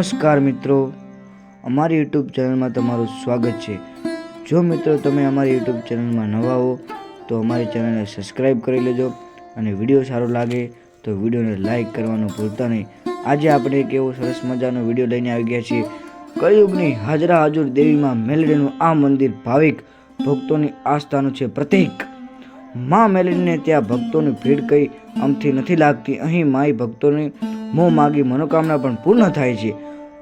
નમસ્કાર મિત્રો. અમારી યુટ્યુબ ચેનલમાં તમારું સ્વાગત છે. જો મિત્રો તમે અમારી યુટ્યુબ ચેનલમાં નવા હો, તો અમારી ચેનલને સબસ્ક્રાઈબ કરી લેજો અને વીડિયો સારો લાગે, તો વિડીયોને લાઇક કરવાનું ભૂલતા નહીં. આજે આપણે એક એવો સરસ મજાનો વીડિયો લઈને આવી ગયા છીએ. કળિયુગની હાજરા હાજર દેવીમાં મેલડીનું આ મંદિર ભાવિક ભક્તોની આસ્થાનું છે પ્રતીક. માં મેલડીને ત્યાં ભક્તોની ભીડ કઈ આમથી નથી લાગતી. અહીં માઈ ભક્તોની મોં માગી મનોકામના પણ પૂર્ણ થાય છે.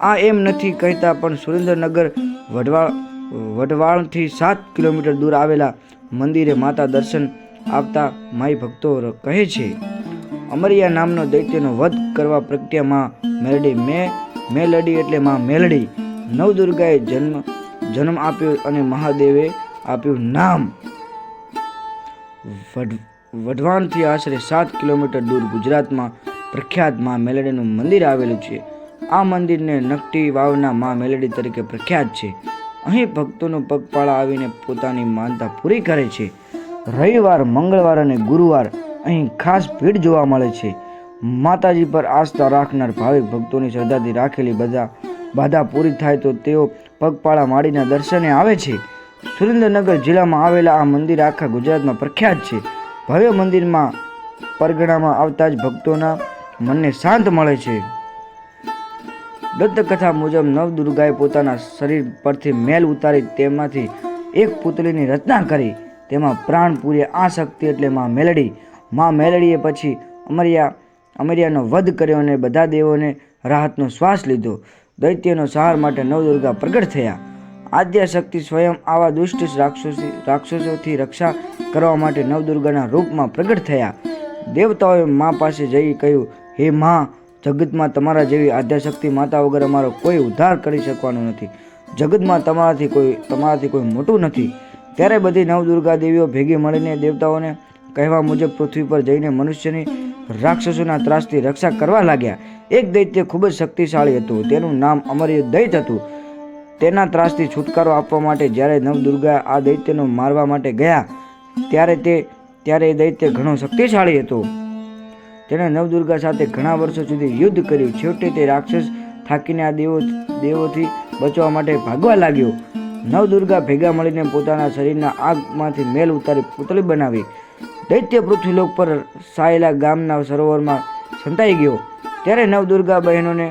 આ એમ નથી કહેતા, પણ સુરેન્દ્રનગર વઢવાળ વઢવાણથી સાત કિલોમીટર દૂર આવેલા મંદિરે માતા દર્શન આપતા માઈ ભક્તો કહે છે, અમરિયા નામનો દૈત્યનો વધ કરવા પ્રગટ્યા માં મેલડી, મે, મેલડી એટલે માં મેલડી. નવદુર્ગાએ જન્મ જન્મ આપ્યો અને મહાદેવે આપ્યું નામ. વઢવાણથી આશરે સાત કિલોમીટર દૂર ગુજરાતમાં પ્રખ્યાતમાં મેલડીનું મંદિર આવેલું છે. આ મંદિરને નકટી વાવના માં મેલડી તરીકે પ્રખ્યાત છે. અહીં ભક્તોનો પગપાળા આવીને પોતાની માનતા પૂરી કરે છે. રવિવાર, મંગળવાર અને ગુરુવાર અહીં ખાસ ભીડ જોવા મળે છે. માતાજી પર આસ્થા રાખનાર ભાવિક ભક્તોની શ્રદ્ધાથી રાખેલી બધા બાધા પૂરી થાય તો તેઓ પગપાળા માડીના દર્શને આવે છે. સુરેન્દ્રનગર જિલ્લામાં આવેલા આ મંદિર આખા ગુજરાતમાં પ્રખ્યાત છે. ભવ્ય મંદિરમાં પરગણામાં આવતા જ ભક્તોના મનને શાંત મળે છે. દત્તકથા મુજબ નવદુર્ગાએ પોતાના શરીર પરથી મેલ ઉતારી તેમાંથી એક પુતળીની રચના કરી. તેમાં પ્રાણ પૂરે આ શક્તિ એટલે માં મેલડી. માં મેલડીએ પછી અમરિયા, અમરિયાનો વધ કર્યો અને બધા દેવોને રાહતનો શ્વાસ લીધો. દૈત્યનો સહાર માટે નવદુર્ગા પ્રગટ થયા. આદ્ય શક્તિ સ્વયં આવા દુષ્ટ રાક્ષસી, રાક્ષસોથી રક્ષા કરવા માટે નવદુર્ગાના રૂપમાં પ્રગટ થયા. દેવતાઓએ મા પાસે જઈ કહ્યું, હે મા જગતમાં તમારા જેવી આધ્યાશક્તિ માતા વગર અમારો કોઈ ઉદ્ધાર કરી શકવાનો નથી. જગતમાં તમારાથી કોઈ તમારાથી કોઈ મોટું નથી. ત્યારે બધી નવદુર્ગા દેવીઓ ભેગી મળીને દેવતાઓને કહેવા મુજબ પૃથ્વી પર જઈને મનુષ્યની રાક્ષસોના ત્રાસથી રક્ષા કરવા લાગ્યા. એક દૈત્ય ખૂબ જ શક્તિશાળી હતું. તેનું નામ અમર્ય દૈત હતું. તેના ત્રાસથી છુટકારો આપવા માટે જ્યારે નવદુર્ગા આ દૈત્યનો મારવા માટે ગયા, ત્યારે તે, ત્યારે એ દૈત્ય ઘણો શક્તિશાળી હતો. તેણે નવદુર્ગા સાથે ઘણા વર્ષો સુધી યુદ્ધ કર્યું. છેવટે તે રાક્ષસ થાકીને આ દેવો દેવોથી બચવા માટે ભાગવા લાગ્યો. નવદુર્ગા ભેગા મળીને પોતાના શરીરના આગમાંથી મેલ ઉતારી પુતળી બનાવી. દૈત્ય પૃથ્વીલોક પર સાયેલા ગામના સરોવરમાં સંતાઈ ગયો. ત્યારે નવદુર્ગા બહેનોને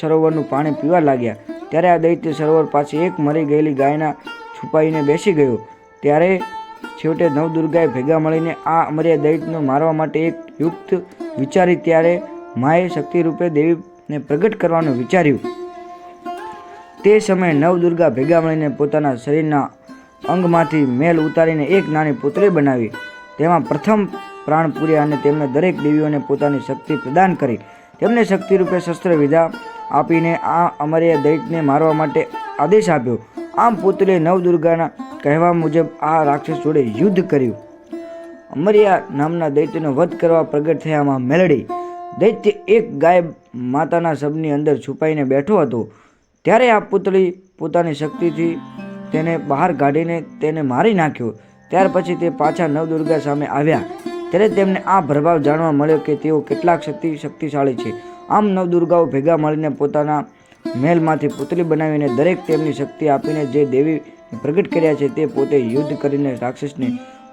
સરોવરનું પાણી પીવા લાગ્યા. ત્યારે આ દૈત્ય સરોવર પાસે એક મરી ગયેલી ગાયના છુપાઈને બેસી ગયો. ત્યારે છેવટે નવદુર્ગાએ ભેગા મળીને આ અમર્યા દૈત્યનો મારવા માટે એક યુક્ત વિચારી ત્યારે માએ શક્તિ રૂપે દેવીને પ્રગટ કરવાનું વિચાર્યું. તે સમયે નવદુર્ગા ભેગા મળીને પોતાના શરીરના અંગમાંથી મેલ ઉતારીને એક નાની પુત્રી બનાવી. તેમાં પ્રથમ પ્રાણ પૂર્યા અને તેમને દરેક દેવીઓને પોતાની શક્તિ પ્રદાન કરી. તેમને શક્તિરૂપે શસ્ત્ર વિધા આપીને આ અમર્યા દૈત્યને મારવા માટે આદેશ આપ્યો. આમ પુતળીએ નવદુર્ગાના કહેવા મુજબ આ રાક્ષસ જોડે યુદ્ધ કર્યું. અમરિયા નામના દૈત્યનો વધ કરવા પ્રગટ થયામાં મેલડી. દૈત્ય એક ગાય માતાના શબની અંદર છુપાઈને બેઠો હતો. ત્યારે આ પુતળી પોતાની શક્તિથી તેને બહાર કાઢીને તેને મારી નાખ્યો. ત્યાર પછી તે પાછા નવદુર્ગા સામે આવ્યા. ત્યારે તેમને આ પ્રભાવ જાણવા મળ્યો કે તેઓ કેટલાક શક્તિ શક્તિશાળી છે. આમ નવદુર્ગાઓ ભેગા મળીને પોતાના મહેલમાંથી પુતળી બનાવીને દરેક તેમની શક્તિ આપીને જે દેવી પ્રગટ કર્યા છે તે પોતે યુદ્ધ કરીને રાક્ષસને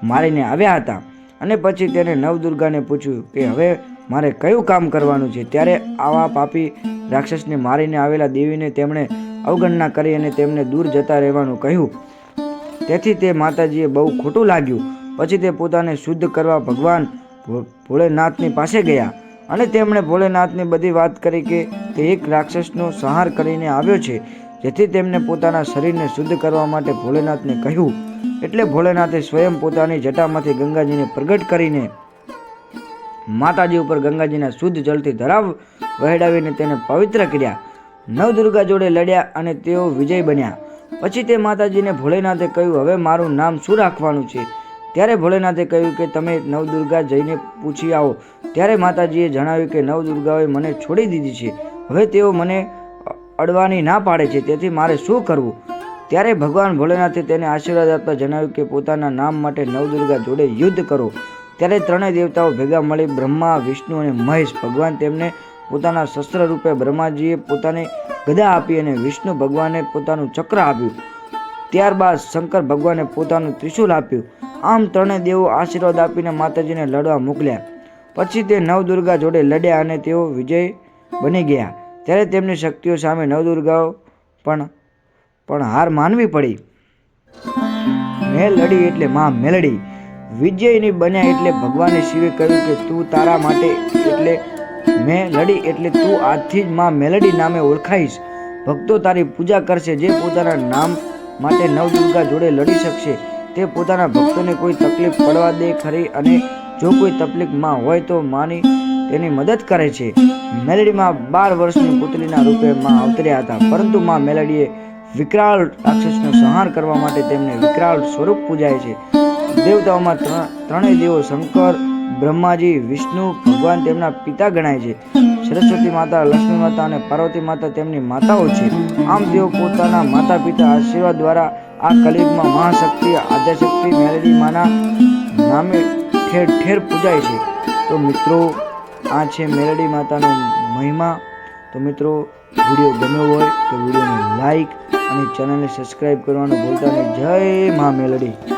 મારીને આવ્યા હતા. અને પછી તેને નવદુર્ગાને પૂછ્યું કે, હવે મારે કયું કામ કરવાનું છે? ત્યારે આવા પાપી રાક્ષસને મારીને આવેલા દેવીને તેમણે અવગણના કરી અને તેમને દૂર જતા રહેવાનું કહ્યું. તેથી તે માતાજીએ બહુ ખોટું લાગ્યું. પછી તે પોતાને શુદ્ધ કરવા ભગવાન ભોળેનાથની પાસે ગયા. અને તેમણે ભોલેનાથની બધી વાત કરી કે, તે એક રાક્ષસનો સંહાર કરીને આવ્યો છે. જેથી તેમને પોતાના શરીરને શુદ્ધ કરવા માટે ભોલેનાથને કહ્યું. એટલે ભોલેનાથે સ્વયં પોતાની જટામાંથી ગંગાજીને પ્રગટ કરીને માતાજી ઉપર ગંગાજીના શુદ્ધ જળથી ધરાવ વહેડાવીને તેને પવિત્ર કર્યા. નવદુર્ગા જોડે લડ્યા અને તેઓ વિજય બન્યા. પછી તે માતાજીને ભોલેનાથે કહ્યું, હવે મારું નામ શું રાખવાનું છે? ત્યારે ભોલેનાથે કહ્યું કે, તમે નવદુર્ગા જઈને પૂછી આવો. ત્યારે માતાજીએ જણાવ્યું કે, નવદુર્ગાએ મને છોડી દીધી છે. હવે તેઓ મને અડવાની ના પાડે છે, તેથી મારે શું કરવું? ત્યારે ભગવાન ભોલેનાથે તેને આશીર્વાદ આપતા જણાવ્યું કે પોતાના નામ માટે નવદુર્ગા જોડે યુદ્ધ કરો. ત્યારે ત્રણેય દેવતાઓ ભેગા મળી બ્રહ્મા, વિષ્ણુ અને મહેશ ભગવાન તેમને પોતાના શસ્ત્ર રૂપે બ્રહ્માજીએ પોતાને ગદા આપી અને વિષ્ણુ ભગવાને પોતાનું ચક્ર આપ્યું. ત્યારબાદ શંકર ભગવાને પોતાનું ત્રિશૂલ આપ્યું. આમ ત્રણેય દેવો આશીર્વાદ આપીને માતાજીને લડવા મોકલ્યા. પછી તે નવદુર્ગા જોડે લડ્યા અને તેઓ વિજય બની ગયા. ત્યારે તેમની શક્તિઓ સામે નવદુર્ગાઓ પણ પણ હાર માનવી પડી. મેલડી એટલે માં મેલડી. વિજયની બન્યા એટલે ભગવાને શિવે કહ્યું કે તું તારા માટે એટલે મેં લડી એટલે તું આજથી જ માં મેલડી નામે ઓળખાઈશ. ભક્તો તારી પૂજા કરશે, જે પોતાના નામ માટે નવદુર્ગા જોડે લડી શકશે. તે પોતાના ભક્તોને કોઈ તકલીફ પડવા દે ખરી અને જો કોઈ તકલીફમાં હોય તો માની તેની મદદ કરે છે. મેલડીમાં બાર વર્ષની પુત્રીના રૂપે માં અવતર્યા હતા, પરંતુ માં મેલડીએ વિકરાળ રાક્ષસનો સંહાર કરવા માટે તેમને વિકરાળ સ્વરૂપ પૂજાય છે. દેવતાઓમાં ત્રણ, ત્રણેય દેવો શંકર, બ્રહ્માજી, વિષ્ણુ, ભગવાન તેમના પિતા ગણાય છે. સરસ્વતી માતા, લક્ષ્મી માતા અને પાર્વતી માતા તેમની માતાઓ છે. આમ તેઓ પોતાના માતા પિતા આશીર્વાદ દ્વારા આ કલિયુગમાં મહાશક્તિ, આદ્યશક્તિ મેલડી માના નામે ઠેર ઠેર પૂજાય છે. તો મિત્રો, આ છે મેલડી માતાનો મહિમા. તો મિત્રો, વીડિયો ગમ્યો હોય તો વિડીયોને લાઈક અને ચેનલને સબસ્ક્રાઈબ કરવાનું ભૂલતા નહીં. જય મા મેલડી.